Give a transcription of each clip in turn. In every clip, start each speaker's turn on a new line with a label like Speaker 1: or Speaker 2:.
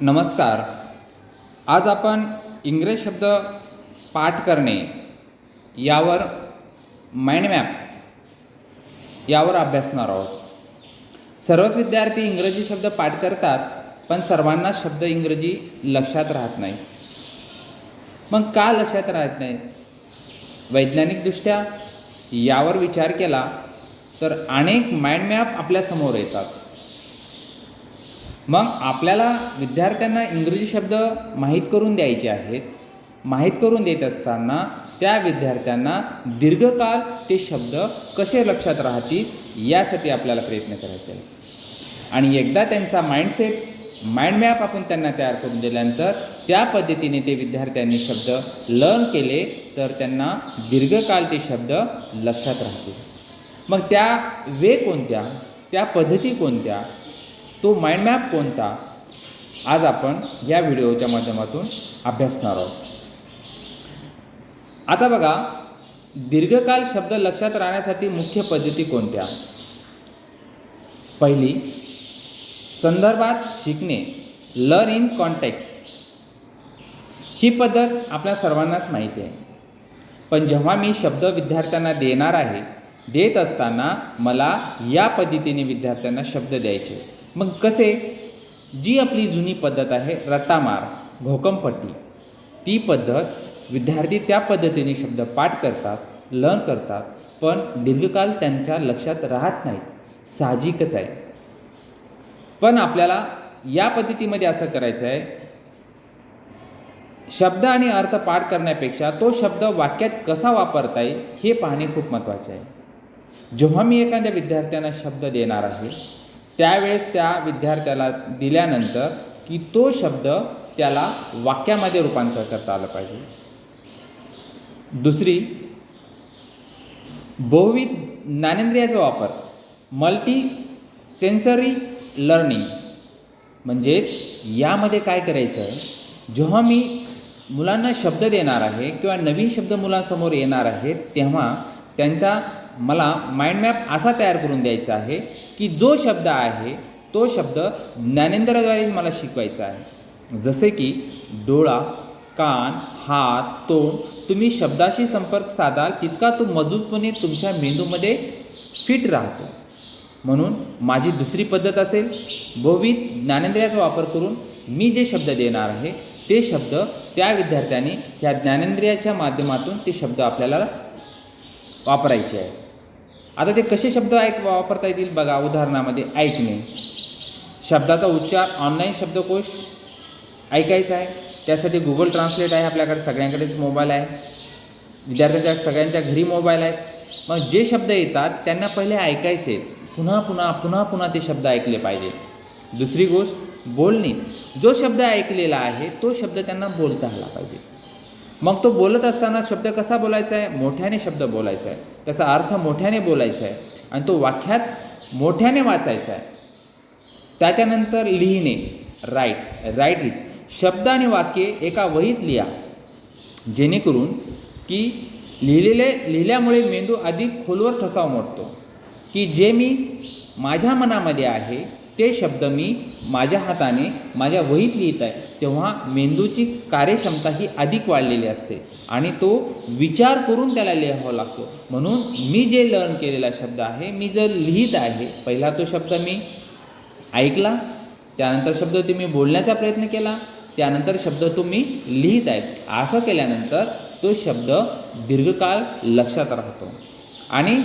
Speaker 1: नमस्कार. आज आपण इंग्रज शब्द पाठ करणे यावर माइंड मॅप यावर अभ्यासणार आहोत. सर्वच विद्यार्थी इंग्रजी शब्द पाठ करतात पण सर्वांना शब्द इंग्रजी लक्षात राहत नाही. मग का लक्षात राहत नाही? वैज्ञानिकदृष्ट्या यावर विचार केला तर अनेक माइंड मॅप आपल्यासमोर येतात. मग आपल्याला विद्यार्थ्यांना इंग्रजी शब्द माहीत करून द्यायचे आहेत. माहीत करून देत असताना त्या विद्यार्थ्यांना दीर्घकाळ ते शब्द कसे लक्षात राहतील यासाठी आपल्याला प्रयत्न करायचे आहे आणि एकदा त्यांचा माइंडसेट माइंड मॅप आपण त्यांना तयार करून दिल्यानंतर त्या पद्धतीने ते विद्यार्थ्यांनी शब्द लर्न केले तर त्यांना दीर्घकाळ ते शब्द लक्षात राहतील. मग त्या वे कोणत्या? त्या पद्धती कोणत्या? तो माइंड मॅप कोणता? आज आपण या व्हिडिओच्या माध्यमातून अभ्यासणार आहोत. आता बघा दीर्घकाल शब्द लक्षात राहण्यासाठी मुख्य पद्धती कोणत्या? पहिली संदर्भात शिकणे लर्न इन कॉन्टॅक्स ही पद्धत आपल्या सर्वांनाच माहिती आहे. पण जेव्हा मी शब्द विद्यार्थ्यांना देणार आहे देत असताना मला या पद्धतीने विद्यार्थ्यांना शब्द द्यायचे. मग कसे? जी आपली जुनी पद्धत आहे रट्टामार घोकमपट्टी. ती पद्धत विद्यार्थी त्या पद्धतीने शब्द पाठ करतात लर्न करतात पण दीर्घकाळ त्यांच्या लक्षात राहत नाही साहजिकच आहे. पण आपल्याला या पद्धतीमध्ये असं करायचं आहे शब्द आणि अर्थ पाठ करण्यापेक्षा तो शब्द वाक्यात कसा वापरता येईल हे पाहणे खूप महत्त्वाचे आहे. जेव्हा मी एखाद्या विद्यार्थ्यांना शब्द देणार आहे त्यावेळेस त्या विद्यार्थ्याला दिल्यानंतर की तो शब्द त्याला वाक्यामध्ये रूपांतर करता आलं पाहिजे. दुसरी बहुविध ज्ञानेंद्रियाचा वापर मल्टी सेन्सरी लर्निंग म्हणजेच यामध्ये काय करायचं आहे जेव्हा मी मुलांना शब्द देणार आहे किंवा नवीन शब्द मुलांसमोर येणार आहेत तेव्हा त्यांचा मला माइंड मॅप असा तयार करून द्यायचा आहे की जो शब्द आहे तो शब्द ज्ञानेंद्राद्वारे मला शिकवायचा आहे. जसे की डोळा कान हात तोंड तुम्ही शब्दाशी संपर्क साधाल तितका तो मजबूतपणे तुमच्या मेंदूमध्ये फिट राहतो. म्हणून माझी दुसरी पद्धत असेल बहुविध ज्ञानेंद्रियाचा वापर करून मी जे शब्द देणार आहे ते शब्द त्या विद्यार्थ्यांनी ह्या ज्ञानेंद्रियाच्या माध्यमातून ते शब्द आपल्याला वापरायचे आहे आता ते कसे शब्द ऐक वापरता येतील बघा उदाहरणामध्ये ऐकणे. शब्दाचा उच्चार ऑनलाईन शब्दकोश ऐकायचा आहे. त्यासाठी गुगल ट्रान्सलेट आहे आपल्याकडे सगळ्यांकडेच मोबाईल आहे. विद्यार्थ्यांच्या सगळ्यांच्या घरी मोबाईल आहेत. मग जे शब्द येतात त्यांना पहिले ऐकायचे. पुन्हा पुन्हा पुन्हा पुन्हा ते शब्द ऐकले पाहिजे. दुसरी गोष्ट बोलणे. जो शब्द ऐकलेला आहे तो शब्द त्यांना बोलता आला पाहिजे. मग तो बोलत असताना शब्द कसा बोलायचा आहे? मोठ्याने शब्द बोलायचा आहे. त्याचा अर्थ मोठ्याने बोलायचा आहे. आणि तो वाक्यात मोठ्याने वाचायचा आहे. त्याच्यानंतर लिहिणे राईट राईट इट शब्द आणि वाक्ये एका वहीत लिहा. जेणेकरून की लिहिलेले लिहिल्यामुळे मेंदू अधिक खोलवर ठसा मोडतो. की जे मी माझ्या मनामध्ये आहे ते शब्द मी माझ्या हाताने माझ्या वहीत लिहित आहे. तेव्हा मेंदूची कार्यक्षमता ही अधिक वाढलेली असते आणि तो विचार करून त्याला लिहावा लागतो. म्हणून मी जे लर्न केलेला शब्द आहे मी जर लिहित आहे पहिला तो शब्द मी ऐकला त्यानंतर शब्द तुम्ही बोलण्याचा प्रयत्न केला त्यानंतर शब्द तुम्ही लिहित आहे. असं केल्यानंतर तो शब्द दीर्घकाळ लक्षात राहतो. आणि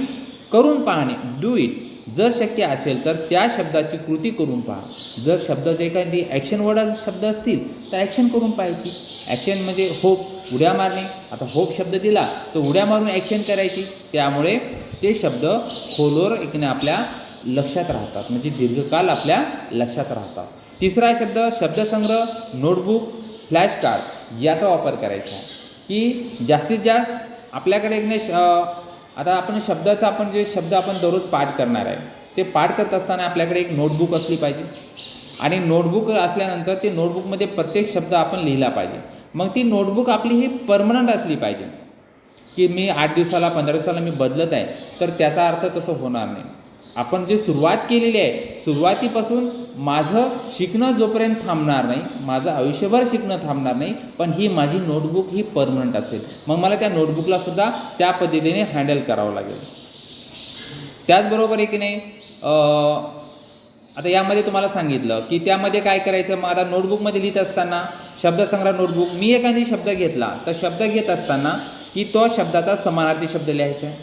Speaker 1: करून पाहणे डू इट जर शक्य असेल तर त्या शब्दाची कृती करून पहा. जर शब्द एखादी ॲक्शन वर्ड शब्द असतील तर ॲक्शन करून पाहायची ॲक्शनमध्ये होप उड्या मारणे. आता होप शब्द दिला तर उड्या मारून ॲक्शन करायची. त्यामुळे ते शब्द खोलवर एकने आपल्या लक्षात राहतात. म्हणजे दीर्घकाल आपल्या लक्षात राहतात. तिसरा शब्द शब्दसंग्रह नोटबुक फ्लॅश कार्ड याचा वापर करायचा आहे. की जास्तीत जास्त आपल्याकडे एक आता आपण शब्दाचा आपण जे शब्द आपण दररोज पाठ करणार आहे ते पाठ करत असताना आपल्याकडे एक नोटबुक असली पाहिजे. आणि नोटबुक असल्यानंतर ते नोटबुकमध्ये प्रत्येक शब्द आपण लिहिला पाहिजे. मग ती नोटबुक आपली ही परमनंट असली पाहिजे. की मी आठ दिवसाला पंधरा दिवसाला मी बदलत आहे तर त्याचा अर्थ तसं होणार नाही. आपण जे सुरुवात केलेली आहे सुरुवातीपासून माझं शिकणं जोपर्यंत थांबणार नाही माझं आयुष्यभर शिकणं थांबणार नाही पण ही माझी नोटबुक ही परमनंट असेल. मग मला त्या नोटबुकला सुद्धा त्या पद्धतीने हँडल करावं लागेल. त्याचबरोबर आहे की नाही आता यामध्ये तुम्हाला सांगितलं की त्यामध्ये काय करायचं? मग आता नोटबुकमध्ये लिहित असताना शब्दसंग्रह नोटबुक मी एखादी शब्द घेतला तर शब्द घेत असताना की तो शब्दाचा समानार्थी शब्द लिहायचा आहे.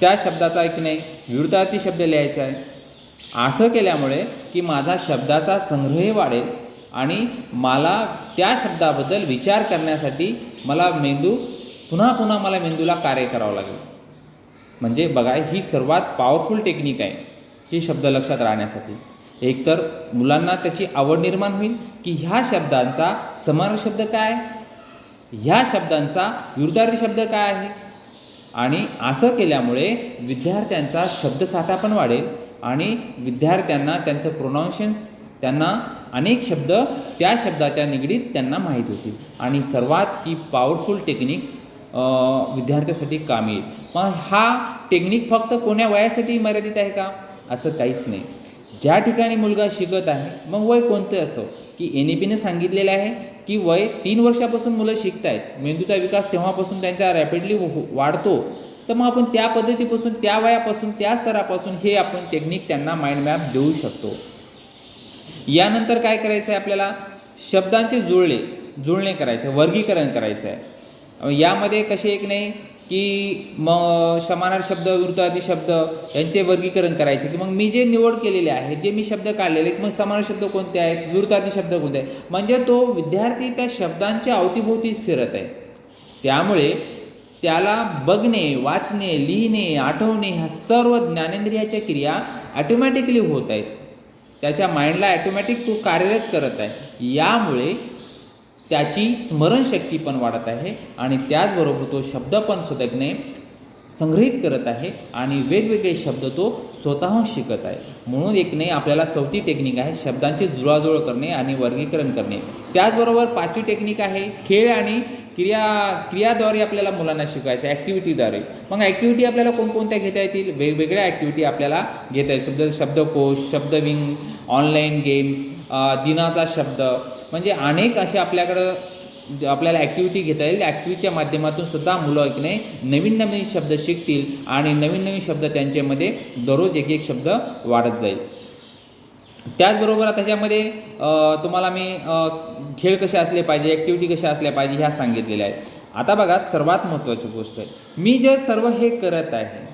Speaker 1: त्या शब्दाचा एक नाही विरुद्धार्थी शब्द लिहायचा आहे. असं केल्यामुळे की माझा शब्दाचा संग्रहही वाढेल आणि मला त्या शब्दाबद्दल विचार करण्यासाठी मला मेंदू पुन्हा पुन्हा मला मेंदूला कार्य करावं लागेल. म्हणजे बघा ही सर्वात पॉवरफुल टेक्निक आहे ही शब्द लक्षात राहण्यासाठी. एकतर मुलांना त्याची आवड निर्माण होईल की ह्या शब्दांचा समान शब्द काय? ह्या शब्दांचा विरुद्धार्थी शब्द काय आहे? आणि असं केल्यामुळे विद्यार्थ्यांचा शब्दसाठा पण वाढेल आणि विद्यार्थ्यांना त्यांचं प्रोनाऊन्शन्स त्यांना अनेक शब्द त्या शब्दाच्या निगडीत त्यांना माहीत होतील. आणि सर्वात ही पॉवरफुल टेक्निक्स विद्यार्थ्यासाठी काम येईल मग हा टेक्निक फक्त कोण्या वयासाठी मर्यादित आहे का? असं काहीच नाही. ज्या ठिकाणी मुलगा शिकत आहे मग वय कोणतं असो की एन ई पीने सांगितलेलं आहे की वय तीन वर्षापासून मुलं शिकत आहेत मेंदूचा विकास तेव्हापासून त्यांचा रॅपिडली वाढतो तर मग आपण त्या पद्धतीपासून त्या वयापासून त्या स्तरापासून हे आपण टेक्निक त्यांना माइंड मॅप देऊ शकतो. यानंतर काय करायचं आहे आपल्याला? शब्दांचे जुळले जुळणे करायचे वर्गीकरण करायचं आहे यामध्ये कसे एक नाही की मग समानार शब्द विरुद्धार्थी शब्द यांचे वर्गीकरण करायचे. की मग मी जे निवड केलेले आहे जे मी शब्द काढलेले मग समानार शब्द कोणते आहेत विरुद्धार्थी शब्द कोणते आहेत? म्हणजे तो विद्यार्थी त्या शब्दांच्या अवतीभोवतीच फिरत आहे. त्यामुळे त्याला बघणे वाचणे लिहिणे आठवणे ह्या सर्व ज्ञानेंद्रियाच्या क्रिया ॲटोमॅटिकली होत आहेत. त्याच्या माइंडला ॲटोमॅटिक तो कार्यरत करत आहे. यामुळे त्याची स्मरणशक्ती पण वाढत आहे आणि त्याचबरोबर तो शब्द पण स्वतःने संग्रहित करत आहे आणि वेगवेगळे शब्द तो स्वतःहून शिकत आहे. म्हणून एक नाही आपल्याला चौथी टेक्निक आहे शब्दांची जुळाजुळ करणे आणि वर्गीकरण करणे. त्याचबरोबर पाचवी टेक्निक आहे खेळ आणि क्रिया क्रियाद्वारे आपल्याला मुलांना शिकायचं ॲक्टिव्हिटीद्वारे मग ॲक्टिव्हिटी आपल्याला कोणकोणत्या घेता येतील? वेगवेगळ्या ॲक्टिव्हिटी आपल्याला घेता येईल शब्द शब्दकोश शब्दविंग ऑनलाईन गेम्स दिनाचा शब्द. म्हणजे अनेक असे आपल्याकडं आपल्याला ॲक्टिव्हिटी घेता येईल. ॲक्टिव्हिटीच्या माध्यमातून सुद्धा मुलं की नाही नवीन नवीन शब्द शिकतील आणि नवीन नवीन शब्द त्यांच्यामध्ये दररोज एक एक शब्द वाढत जाईल. त्याचबरोबर आता तुम्हाला मी खेळ कसे असले पाहिजे ॲक्टिव्हिटी कशा असल्या पाहिजे ह्या सांगितलेल्या आहेत. आता बघा सर्वात महत्त्वाची गोष्ट आहे. मी जे सर्व हे करत आहे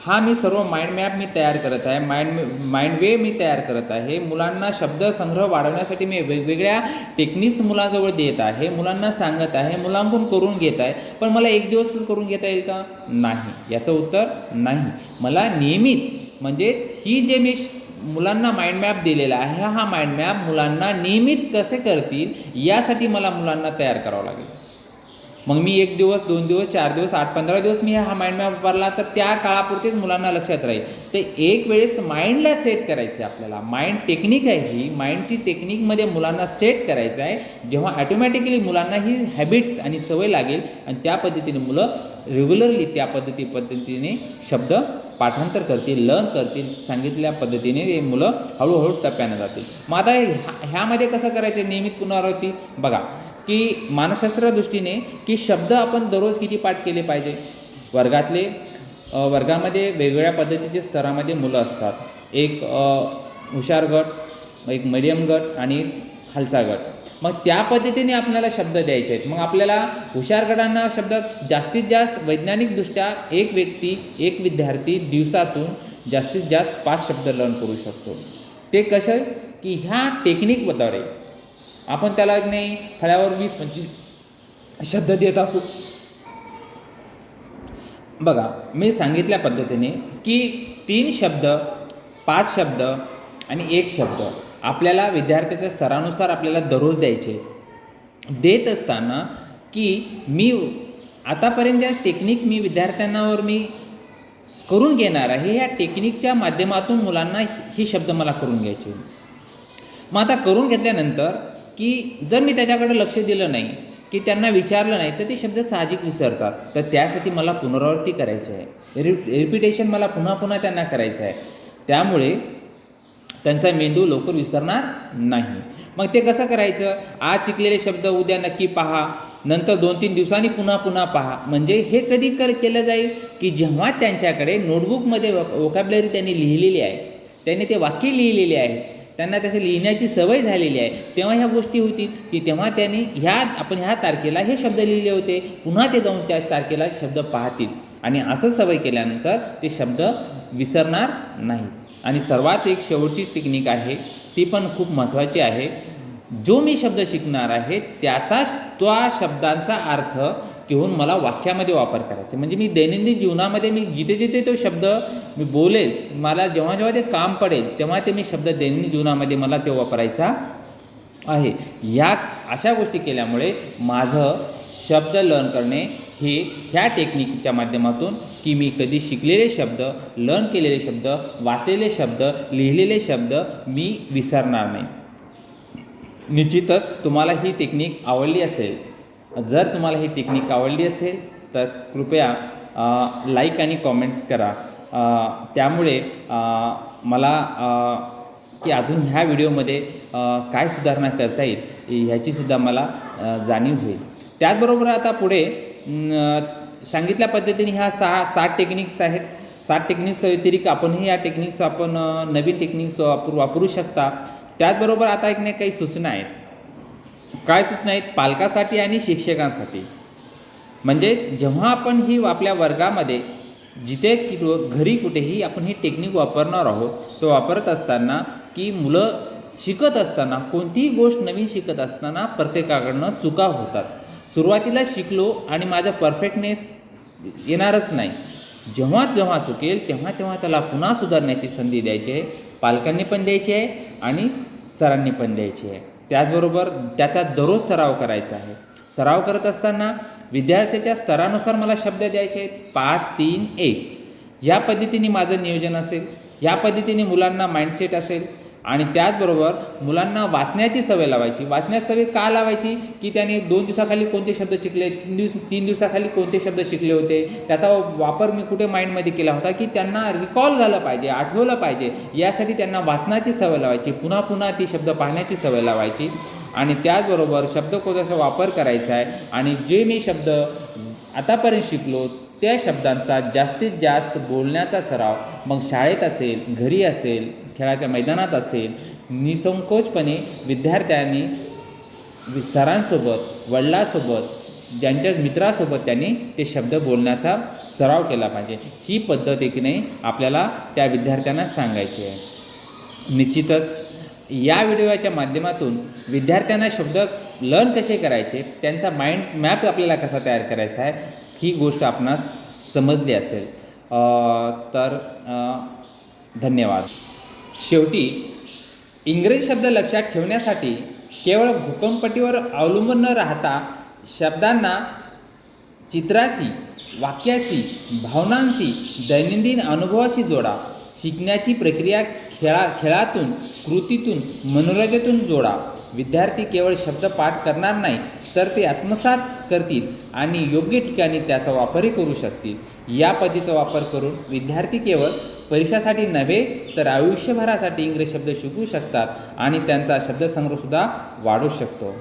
Speaker 1: हा मी सर्व माइंड मॅप मी तयार करत आहे माइंड माइंड वे मी तयार करत आहे. मुलांना शब्दसंग्रह वाढवण्यासाठी मी वेगवेगळ्या टेक्निक्स मुलांजवळ देत आहे. मुलांना सांगत आहे. मुलांकडून करून घेत आहे. पण मला एक दिवस करून घेता येईल का? नाही. याचं उत्तर नाही. मला नियमित म्हणजेच ही जे मी मुलांना माइंड मॅप दिलेला आहे हा माइंड मॅप मुलांना नियमित कसे करतील यासाठी मला मुलांना तयार करावं लागेल. मग मी एक दिवस दोन दिवस चार दिवस आठ पंधरा दिवस मी हा माइंड मॅप वापरला तर त्या काळापुरतेच मुलांना लक्षात राहील. ते एक वेळेस माइंडला सेट करायचं आहे आपल्याला. माइंड टेक्निक आहे ही. माइंडची टेक्निकमध्ये मुलांना सेट करायचं आहे जेव्हा ॲटोमॅटिकली मुलांना ही हॅबिट्स आणि सवय लागेल आणि त्या पद्धतीने मुलं रेग्युलरली त्या पद्धती पद्धतीने शब्द पाठांतर करतील लर्न करतील सांगितल्या पद्धतीने ते मुलं हळूहळू टप्प्यानं जातील. मग आता ह्या- ह्यामध्ये कसं करायचं? नियमित पुनरावृत्ती. बघा की मानसशास्त्र दृष्टीने की शब्द आपण दररोज किती पाठ केले पाहिजे? वर्गातले वर्गामध्ये वेगवेगळ्या पद्धतीचे स्तरामध्ये मुलं असतात. एक हुशार गट एक मध्यम गट आणि खालचा गट. मग त्या पद्धतीने आपल्याला शब्द द्यायचे आहेत. मग आपल्याला हुशारगटांना शब्द जास्तीत जास्त वैज्ञानिकदृष्ट्या एक व्यक्ती एक विद्यार्थी दिवसातून जास्तीत जास्त पाच शब्द लर्न करू शकतो. ते कसं की ह्या टेक्निकद्वारे आपण त्याला नाही फळ्यावर वीस पंचवीस शब्द देत असू. बघा मी सांगितल्या पद्धतीने की तीन शब्द पाच शब्द आणि एक शब्द आपल्याला विद्यार्थ्याच्या स्तरानुसार आपल्याला दररोज द्यायचे. देत असताना की मी आतापर्यंत ज्या टेक्निक मी विद्यार्थ्यांनावर मी करून घेणार आहे या टेक्निकच्या माध्यमातून मुलांना हे शब्द मला करून घ्यायचे. मग आता करून घेतल्यानंतर की जर मी त्याच्याकडे लक्ष दिलं नाही की त्यांना विचारलं नाही तर ते शब्द साहजिक विसरतात. तर त्यासाठी मला पुनरावृत्ती करायची आहे. रि रिपिटेशन मला पुन्हा पुन्हा त्यांना करायचं आहे. त्यामुळे त्यांचा मेंदू लवकर विसरणार नाही. मग ते कसं करायचं? आज शिकलेले शब्द उद्या नक्की पहा. नंतर दोन तीन दिवसांनी पुन्हा पुन्हा पहा. म्हणजे हे कधी कर केलं जाईल? की जेव्हा त्यांच्याकडे नोटबुकमध्ये वोकॅबलरी त्यांनी लिहिलेली आहे त्यांनी ते वाक्य लिहिलेले आहे त्यांना त्याची लिहिण्याची सवय झालेली आहे तेव्हा ह्या गोष्टी होतील. की तेव्हा त्यांनी ह्या आपण ह्या तारखेला हे शब्द लिहिले होते. पुन्हा ते जाऊन त्याच तारखेला शब्द पाहतील. आणि असं सवय केल्यानंतर ते शब्द विसरणार नाही. आणि सर्वात एक शेवटची टेक्निक आहे ती पण खूप महत्त्वाची आहे. जो मी शब्द शिकणार आहे त्याचाच त्या शब्दांचा अर्थ घेऊन मला वाक्यामध्ये वापर करायचा म्हणजे मी दैनंदिन जीवनामध्ये मी जिथे जिथे तो शब्द मी बोलेल मला जेव्हा जेव्हा ते काम पडेल तेव्हा ते मी शब्द दैनंदिन जीवनामध्ये मला ते वापरायचा आहे. ह्या अशा गोष्टी केल्यामुळे माझं शब्द लर्न करणे हे ह्या टेक्निकच्या माध्यमातून की मी कधी शिकलेले शब्द लर्न केलेले शब्द वाचलेले शब्द लिहिलेले शब्द मी विसरणार नाही. निश्चितच तुम्हाला ही टेक्निक आवडली असेल. जर तुम्हाला ही टेक्निक आवडली असेल तर कृपया लाईक आणि कॉमेंट्स करा. त्यामुळे मला की अजून ह्या व्हिडिओमध्ये काय सुधारणा करता येईल ह्याचीसुद्धा मला जाणीव होईल. त्याचबरोबर आता पुढे सांगितल्या पद्धतीने ह्या सहा सात टेक्निक्स आहेत. सात टेक्निक्स व्यतिरिक्त आपणही या टेक्निक्स आपण नवीन टेक्निक्स वापरू वापरू शकता. त्याचबरोबर आता एक नाही काही सूचना आहेत. काय सूचना आहेत? पालकासाठी आणि शिक्षकांसाठी. म्हणजे जेव्हा आपण ही आपल्या वर्गामध्ये जिथे की घरी कुठेही आपण ही टेक्निक वापरणार आहोत तो वापरत असताना की मुलं शिकत असताना कोणतीही गोष्ट नवीन शिकत असताना प्रत्येकाकडनं चुका होतात. सुरुवातीला शिकलो आणि माझा परफेक्टनेस येणारच नाही. जेव्हा जेव्हा चुकेल तेव्हा तेव्हा त्याला पुन्हा सुधारण्याची संधी द्यायची आहे पालकांनी पण द्यायची आहे आणि सरांनी पण द्यायची आहे. त्याचबरोबर त्याचा दररोज सराव करायचा आहे. सराव करत असताना विद्यार्थ्याच्या स्तरानुसार मला शब्द द्यायचे आहेत पाच तीन एक. या पद्धतीने माझं नियोजन असेल या पद्धतीने मुलांना माइंडसेट असेल आणि त्याचबरोबर मुलांना वाचण्याची सवय लावायची. वाचण्याची सवय का लावायची? की त्याने दोन दिवसाखाली कोणते शब्द शिकले तीन दिवस तीन दिवसाखाली कोणते शब्द शिकले होते? त्याचा वापर मी कुठे माइंडमध्ये केला होता? की त्यांना रिकॉल झालं पाहिजे आठवलं पाहिजे. यासाठी त्यांना वाचनाची सवय लावायची. पुन्हा पुन्हा ती शब्द पाहण्याची सवय लावायची. आणि त्याचबरोबर शब्दकोशाचा वापर करायचा आहे. आणि जे मी शब्द आतापर्यंत शिकलो त्या शब्दांचा जास्तीत जास्त बोलण्याचा सराव मग शाळेत असेल घरी असेल खेळाच्या मैदानात असेल निसंकोचपणे विद्यार्थ्यांनी सरांसोबत वडिलांसोबत ज्यांच्या मित्रासोबत त्यांनी ते शब्द बोलण्याचा सराव केला पाहिजे. ही पद्धत एकीने आपल्याला त्या विद्यार्थ्यांना सांगायची आहे. निश्चितच या व्हिडिओच्या माध्यमातून विद्यार्थ्यांना शब्द लर्न कसे करायचे त्यांचा माइंड मॅप आपल्याला कसा तयार करायचा आहे ही गोष्ट आपणास समजली असेल. तर धन्यवाद. शेवटी इंग्रजी शब्द लक्षात ठेवण्यासाठी केवळ भूकंपटीवर अवलंबून न राहता शब्दांना चित्राशी वाक्याशी भावनांशी दैनंदिन अनुभवाशी जोडा शिकण्याची प्रक्रिया खेळा खेळातून कृतीतून मनोरंजनातून जोडा. विद्यार्थी केवळ शब्द पाठ करणार नाही तर ते आत्मसात करतील आणि योग्य ठिकाणी त्याचा वापरही करू शकतील. या पद्धतीचा वापर करून विद्यार्थी केवळ परीक्षासाठी नव्हे तर आयुष्यभरासाठी इंग्रजी शब्द शिकू शकतात आणि त्यांचा शब्दसंग्रहसुद्धा वाढू शकतो.